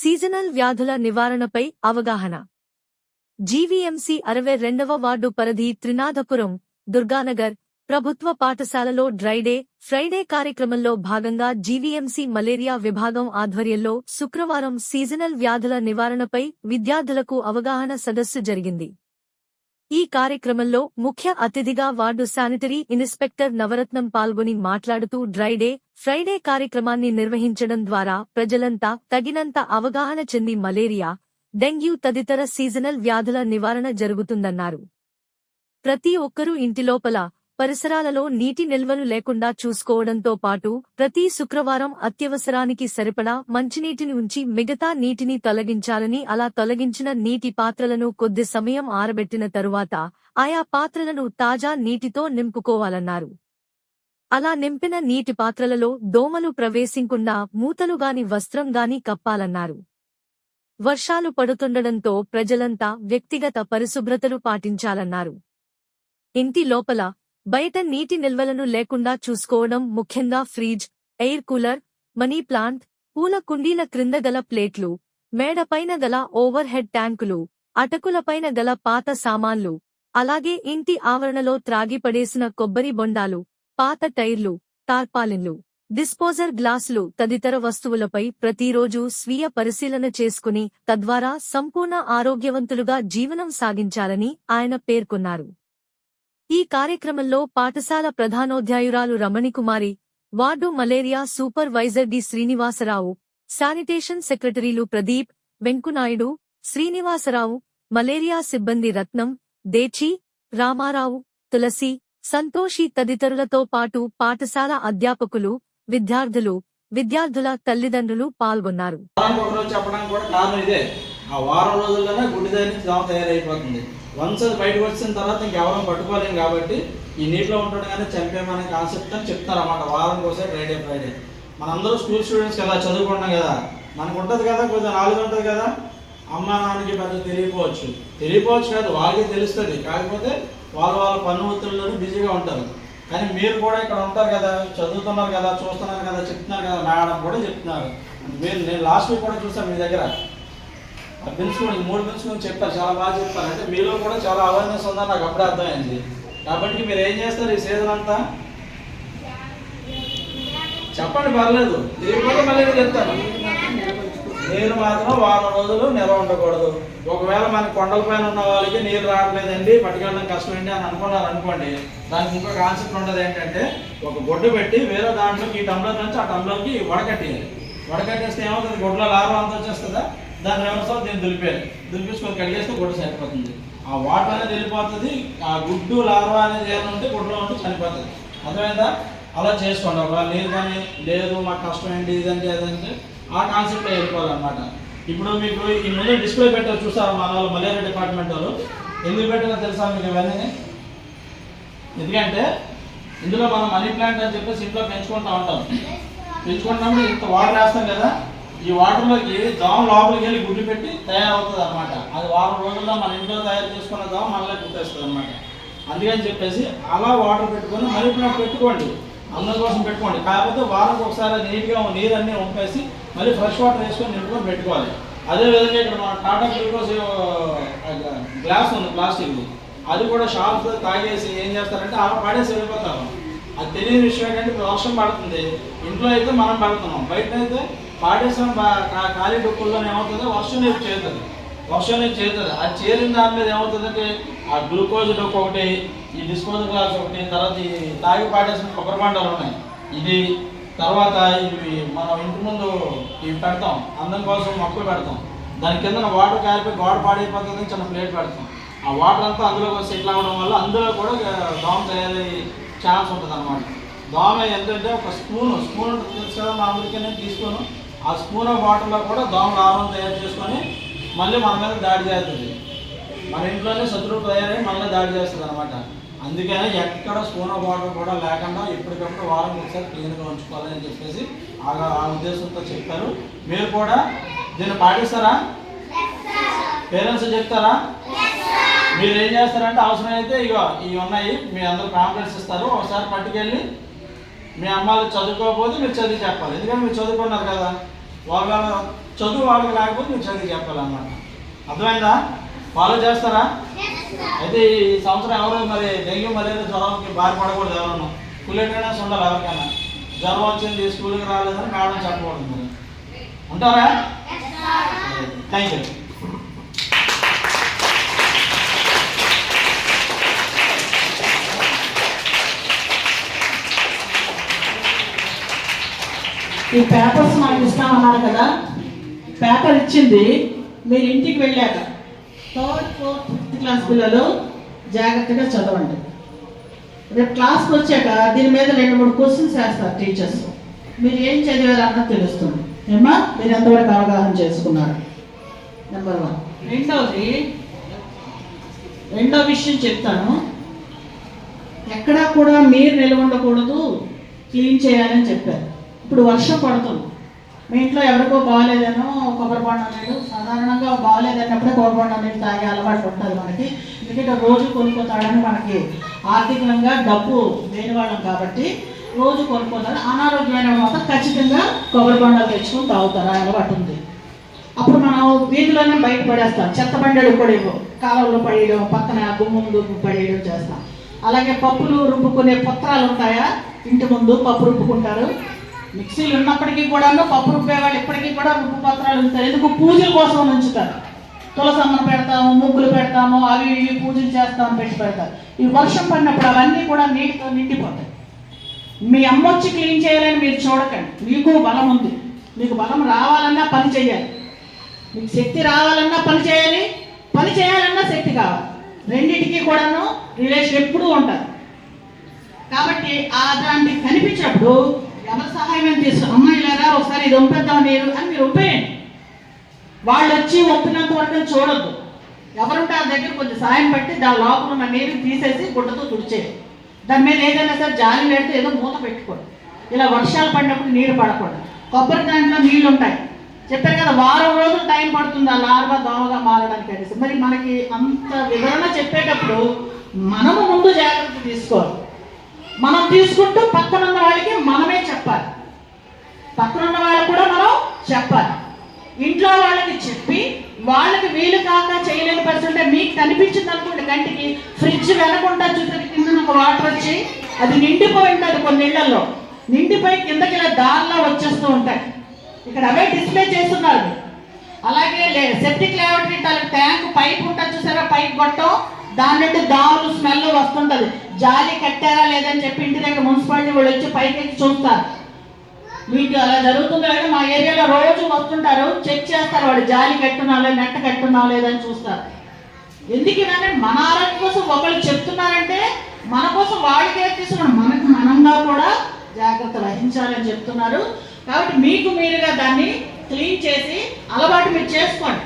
Seasonal వ్యాధుల నివారణపై అవగాహన. జీవీఎంసీ అరవై రెండవ వార్డు పరిధి త్రినాథపురం దుర్గానగర్ ప్రభుత్వ పాఠశాలలో డ్రైడే ఫ్రైడే కార్యక్రమంలో భాగంగా జీవీఎంసీ మలేరియా విభాగం ఆధ్వర్యంలో శుక్రవారం సీజనల్ వ్యాధుల నివారణపై విద్యార్థులకు అవగాహన సదస్సు జరిగింది. ఈ కార్యక్రమంలో ముఖ్య అతిథిగా వార్డు శానిటరీ ఇన్స్పెక్టర్ నవరత్నం పాల్గొని మాట్లాడుతూ డ్రైడే ఫ్రైడే కార్యక్రమాన్ని నిర్వహించడం ద్వారా ప్రజలంతా తగినంత అవగాహన చెంది మలేరియా డెంగ్యూ తదితర సీజనల్ వ్యాధుల నివారణ జరుగుతుందన్నారు. ప్రతి ఒక్కరూ ఇంటిలోపల పరిసరాలలో నీటి నిల్వలు లేకుండా చూసుకోవడంతో పాటు ప్రతి శుక్రవారం అత్యవసరానికి సరిపడా మంచినీటిని ఉంచి మిగతా నీటిని తొలగించాలని అలా తొలగించిన నీటి పాత్రలను కొద్ది సమయం ఆరబెట్టిన తరువాత ఆయా పాత్రలను తాజా నీటితో నింపుకోవాలన్నారు. అలా నింపిన నీటి పాత్రలలో దోమలు ప్రవేశింకుండా మూతలుగాని వస్త్రంగాని కప్పాలన్నారు. వర్షాలు పడుతుండడంతో ప్రజలంతా వ్యక్తిగత పరిశుభ్రతలు పాటించాలన్నారు. ఇంటి లోపల బయట నీటి నిల్వలను లేకుండా చూసుకోవడం ముఖ్యంగా fridge air cooler money plant పూల కుండీల క్రింద గల ప్లేట్లు మేడపైన గల ఓవర్ హెడ్ ట్యాంకులు అటకులపైన గల పాత సామాన్లు అలాగే ఇంటి ఆవరణలో త్రాగిపడేసిన కొబ్బరి బొండాలు పాత టైర్లు టార్పాలిన్లు డిస్పోజర్ గ్లాసులు తదితర వస్తువులపై ప్రతిరోజు స్వీయ పరిశీలన చేసుకుని తద్వారా సంపూర్ణ ఆరోగ్యవంతులుగా జీవనం సాగించాలని ఆయన పేర్కొన్నారు. ఈ కార్యక్రమంలో పాఠశాల ప్రధానోధ్యాయురాలు Ramanikumari ward malaria supervisor D Srinivasarao sanitation సెక్రటరీలు ప్రదీప్ వెంకునాయుడు శ్రీనివాసరావు మలేరియా సిబ్బంది రత్నం దేచి రామారావు తులసి సంతోషి తదితరులతో పాటు పాఠశాల అధ్యాపకులు విద్యార్థులు విద్యార్థుల తల్లిదండ్రులు పాల్గొన్నారు. చెప్పడానికి కూడా కారణం ఇదే. ఆ వారం రోజుల్లోనే గుడ్డి దగ్గర తయారైపోతుంది. వన్స్ అది బయటకు వచ్చిన తర్వాత ఇంకెవరం పట్టుకోలేం కాబట్టి ఈ నీటిలో ఉంటాడు కానీ చనిపోయామనే కాన్సెప్ట్ అని చెప్తారు అన్నమాట వారం కోసం ఫ్రైడే ఫ్రైడే మనందరూ స్కూల్ స్టూడెంట్స్ కదా చదువుకుంటాం కదా. మనకు ఉంటుంది కదా కొంచెం నాలుగు ఉంటుంది కదా. అమ్మ నాన్నకి పెద్ద తెలియకపోవచ్చు. తెలియకపోవచ్చు కాదు వాళ్ళకి తెలుస్తుంది. కాకపోతే వాళ్ళు వాళ్ళ పన్ను ఒత్తిడిలోనే బిజీగా ఉంటారు. కానీ మీరు కూడా ఇక్కడ ఉంటారు కదా చదువుతున్నారు కదా చూస్తున్నారు కదా చెప్తున్నారు కదా మేడం కూడా చెప్తున్నారు. మీరు నేను లాస్ట్ వీక్ కూడా చూసాను మీ దగ్గర. బిల్స్ కూడా ఈ మూడు బిల్స్ గురించి చెప్పారు చాలా బాగా చెప్పారు. అంటే మీలో కూడా చాలా అవేర్నెస్ ఉందని నాకు అప్పుడే అర్థమైంది. కాబట్టి మీరు ఏం చేస్తారు ఈ సీజన్ అంతా? చెప్పండి పర్లేదు. తెలియకపోతే మళ్ళీ చెప్తాను. నీరు మాత్రం వారం రోజులు నిల్వ ఉండకూడదు. ఒకవేళ మన కొండల పైన ఉన్న వాళ్ళకి నీరు రావట్లేదండి పట్టుకెళ్ళడం కష్టమండి అని అనుకున్నారు అనుకోండి దానికి ఇంకో కాన్సెప్ట్ ఉండదు ఏంటంటే ఒక గొడ్డు పెట్టి వేరే దాంట్లోకి ఈ టంబ్లర్ నుంచి ఆ టంబ్లర్కి వడకట్టేయాలి. వడకట్టేస్తే ఏమవుతుంది? గుడ్డలో లాభం అంత వచ్చేస్తుందా? దాని ఎవరిసారి దీన్ని దులిపేయాలి. దులిపించుకొని కడిగేస్తే గుడ్డ చనిపోతుంది ఆ వాటర్ అనేది వెళ్ళిపోతుంది ఆ గుడ్డు లార్వా అనేది ఏమైనా ఉంటే గుడ్డలో ఉంటే చనిపోతుంది అర్థమైందా? అలా చేసుకోండి ఒకవేళ లేదు కానీ లేదు మాకు కష్టం ఏంటి ఇదంటే అదంటే ఆ కాన్సెప్ట్లో వెళ్ళిపోవాలన్నమాట. ఇప్పుడు మీకు ఈ ముందు డిస్ప్లే పెట్టారు చూసారు మన వాళ్ళు మలేరియా డిపార్ట్మెంట్ వాళ్ళు? ఎందుకు పెట్టారో తెలుసా మీకు ఇవన్నీ? ఎందుకంటే ఇందులో మనం మనీ ప్లాంట్ అని చెప్పేసి ఇంట్లో పెంచుకుంటూ ఉంటాం. పెంచుకుంటున్నప్పుడు ఇంత వాటర్ వేస్తాం కదా ఈ వాటర్లోకి దోమ లోపలికి వెళ్ళి గుడ్డు పెట్టి తయారవుతుంది అనమాట అది వారం రోజుల్లో మన ఇంట్లో తయారు చేసుకున్న దోమ మనలో గుర్తేస్తుంది అనమాట అందుకని చెప్పేసి అలా వాటర్ పెట్టుకొని మళ్ళీ ఇప్పుడు పెట్టుకోండి. అందం కోసం పెట్టుకోండి. కాకపోతే వారంకి ఒకసారి నీట్గా నీరు అన్నీ ఉంపేసి మళ్ళీ ఫ్రెష్ వాటర్ వేసుకొని నింపుకొని పెట్టుకోవాలి. అదే విధంగా ఇక్కడ మన టాటా గ్లూకోజ్ గ్లాస్ ఉంది ప్లాస్టిక్ది. అది కూడా షాప్ తాగేసి ఏం చేస్తారంటే అలా పడేసి వెళ్ళిపోతారు. అది తెలియని విషయం ఏంటంటే వర్షం పడుతుంది. ఇంట్లో అయితే మనం పడుతున్నాం. బయట అయితే పాడేసిన ఖాళీ డొక్కుల్లో ఏమవుతుంది? వర్షం నీరు చేరుతుంది. వర్షం నీరు చేరుతుంది. అది చేరిన దాని మీద ఏమవుతుందంటే ఆ గ్లూకోజ్ డొక్కు ఒకటి ఈ డిస్పోజల్ గ్లాస్ ఒకటి తర్వాత ఈ తాగి పాడేసిన కొబ్బరి బండలు ఉన్నాయి. ఇది తర్వాత ఇవి మనం ఇంటి ముందు ఇవి పెడతాం. అందం కోసం మొక్కలు పెడతాం. దాని కింద వాటర్ కాలిపోయి గోడ పాడైపోతుంది చిన్న ప్లేట్ పెడతాం. ఆ వాటర్ అంతా అందులోకి వచ్చి ఇట్లా అవడం వల్ల అందులో కూడా దోమ తయారయ్యి ఛాన్స్ ఉంటుంది అనమాట దోమ ఎంతంటే ఒక స్పూన్ స్పూన్ తెలుసు కదా మామూలుగానే తీసుకొని. ఆ స్పూన్ ఆఫ్ వాటర్లో కూడా దోమ లాభం తయారు చేసుకొని మళ్ళీ మన మీద దాడి చేస్తుంది. మన ఇంట్లోనే శత్రువు తయారై మళ్ళీ దాడి చేస్తుంది అనమాట అందుకని ఎక్కడ స్పూన్ ఆఫ్ వాటర్ కూడా లేకుండా ఎప్పటికప్పుడు వారం ఒకసారి క్లీన్గా ఉంచుకోవాలని చెప్పేసి ఆ ఆ ఉద్దేశంతో చెప్పారు. మీరు కూడా దీన్ని పాటిస్తారా? పేరెంట్స్ చెప్తారా? మీరు ఏం చేస్తారంటే అవసరమైతే ఇగో ఇవి ఉన్నాయి మీ అందరూ కాంప్లెంట్స్ ఇస్తారు ఒకసారి పట్టుకెళ్ళి మీ అమ్మాయిలు చదువుకోకపోతే మీరు చదివి చెప్పాలి. ఎందుకంటే మీరు చదువుకున్నారు కదా వాళ్ళ చదువు వాళ్ళకి లేకపోతే మీరు చదివి చెప్పాలన్నమాట. అర్థమైందా? ఫాలో చేస్తారా? అయితే ఈ సంవత్సరం ఎవరు మరి డెంగ్యూ మలేరియా జ్వరంకి బాధపడకూడదు ఎవరన్నా ఫుల్ అటెండెన్స్ ఉండాలి ఎవరికైనా. జ్వరం వచ్చింది స్కూల్కి రాలేదని మేడం చెప్పకూడదు ఉంటారా? థ్యాంక్ యూ ఈ పేపర్స్ నాకు ఇస్తామన్నారు కదా. పేపర్ ఇచ్చింది. మీరు ఇంటికి వెళ్ళాక థర్డ్ ఫోర్త్ ఫిఫ్త్ క్లాస్ పిల్లలు జాగ్రత్తగా చదవండి. రేపు క్లాస్కి వచ్చాక దీని మీద రెండు మూడు క్వశ్చన్స్ వేస్తారు టీచర్స్ మీరు ఏం చదివారు అన్నది తెలుస్తుంది. ఏమా మీరు ఎంతవరకు అవగాహన చేసుకున్నారు? నెంబర్ వన్ రెండవది రెండో విషయం చెప్తాను. ఎక్కడా కూడా మీరు నిలవ ఉండకూడదు. క్లీన్ చేయాలని చెప్పారు. ఇప్పుడు వర్షం పడుతుంది. మీ ఇంట్లో ఎవరికో బాగాలేదనో కొబ్బరి బొండం నీళ్ళు. సాధారణంగా బాగాలేదన్నప్పుడే కొబ్బరి బొండం నీళ్ళు తాగే అలవాటు ఉంటుంది మనకి. ఎందుకంటే రోజు కొనుక్కోతాడని మనకి ఆర్థికంగా డబ్బు లేని వాళ్ళం కాబట్టి రోజు కొనుక్కోతారు అనారోగ్యమైన మాత్రం ఖచ్చితంగా కొబ్బరి బొండాలు తెచ్చుకొని తాగుతారు. ఆ అలవాటు ఉంది. అప్పుడు మనం వీధిలోనే బయట పడేస్తాం. చెత్త బండలు పడేయడం కాలంలో పడేయడం పక్కన గుమ్మ ముందు పడేయడం చేస్తాం. అలాగే పప్పులు రుబ్బుకునే పత్రాలు ఉంటాయా? ఇంటి ముందు పప్పు రుబ్బుకుంటారు. మిక్సీలు ఉన్నప్పటికీ కూడా పప్పు రుబ్బే వాళ్ళు ఇప్పటికీ కూడా రుబ్బు పత్రాలు ఉంచుతారు ఎందుకు? పూజల కోసం ఉంచుతారు. తులసమ్మను పెడతాము ముగ్గులు పెడతాము అవి ఇవి పూజలు చేస్తాము పెట్టి పెడతారు. ఈ వర్షం పడినప్పుడు అవన్నీ కూడా నీటితో నిండిపోతాయి. మీ అమ్మ వచ్చి క్లీన్ చేయాలని మీరు చూడకండి. మీకు బలం ఉంది. మీకు బలం రావాలన్నా పని చేయాలి. మీకు శక్తి రావాలన్నా పని చేయాలి. పని చేయాలన్నా శక్తి కావాలి. రెండింటికి కూడాను రిలేషన్ ఎప్పుడూ ఉంటుంది కాబట్టి ఆ దాన్ని కనిపించినప్పుడు ఎవరి సహాయం చేస్తాం అమ్మాయిలారా ఒకసారి ఇది ఒంపేద్దాం మీరు అని మీరు ఒప్పేయండి. వాళ్ళు వచ్చి ఒప్పినంత వరకు చూడొద్దు. ఎవరుంటే ఆ దగ్గర కొంచెం సాయం పెట్టి దాని లోపల ఉన్న నీరు తీసేసి గుడ్డతో తుడిచేయండి. దాని మీద ఏదైనా సరే జాలి పెడితే ఏదో మూత పెట్టుకోండి. ఇలా వర్షాలు పడినప్పుడు నీరు పడకూడదు. కొబ్బరి దాంట్లో నీళ్ళు ఉంటాయి చెప్పారు కదా వారం రోజులు టైం పడుతుంది ఆ లార్వా దోమగా మారడానికి అనేసి. మరి మనకి అంత వివరణ చెప్పేటప్పుడు మనము ముందు జాగ్రత్త తీసుకోవాలి. మనం తీసుకుంటూ పక్కన ఉన్న వాళ్ళకి మనమే చెప్పాలి. పక్కన ఉన్న వాళ్ళకి కూడా మనం చెప్పాలి. ఇంట్లో వాళ్ళకి చెప్పి వాళ్ళకి వీలు కాక చేయలేని పరిస్థితి మీకు కనిపించింది అనుకోండి కంటికి ఫ్రిడ్జ్ వెనకుండా చూసే కింద ఒక వాటర్ వచ్చి అది నిండిపోయి ఉంటుంది కొన్ని ఇళ్ళలో. నిండిపోయి కిందకి ఇలా దారిలో వచ్చేస్తూ ఉంటాయి. ఇక్కడ అవే డిస్ప్లే చేస్తున్నారు. అలాగే సెప్టిక్ లేవటరీ ట్యాంక్ పైప్ ఉంటుంది చూసారా? పైప్ గొట్టం దాని నుండి దారులు స్మెల్ వస్తుంటది. జాలి కట్టారా లేదని చెప్పి ఇంటి దగ్గర మున్సిపాలిటీ వాళ్ళు వచ్చి పైకి ఎక్కి చూస్తారు. మీకు అలా జరుగుతుందో లేదో మా ఏరియాలో రోజు వస్తుంటారు చెక్ చేస్తారు వాడు జాలి కట్టున్నా లేదు నెట్ట కట్టున్నా లేదని చూస్తారు. ఎందుకు ఇవన్నీ? మన ఆరోగ్యం కోసం ఒకళ్ళు చెప్తున్నారంటే మన కోసం వాళ్ళు కేర్ తీసుకుని మనకు మనంగా కూడా జాగ్రత్త వహించాలని చెప్తున్నారు. కాబట్టి మీకు మీరుగా దాన్ని క్లీన్ చేసి అలవాటు మీరు చేసుకోండి.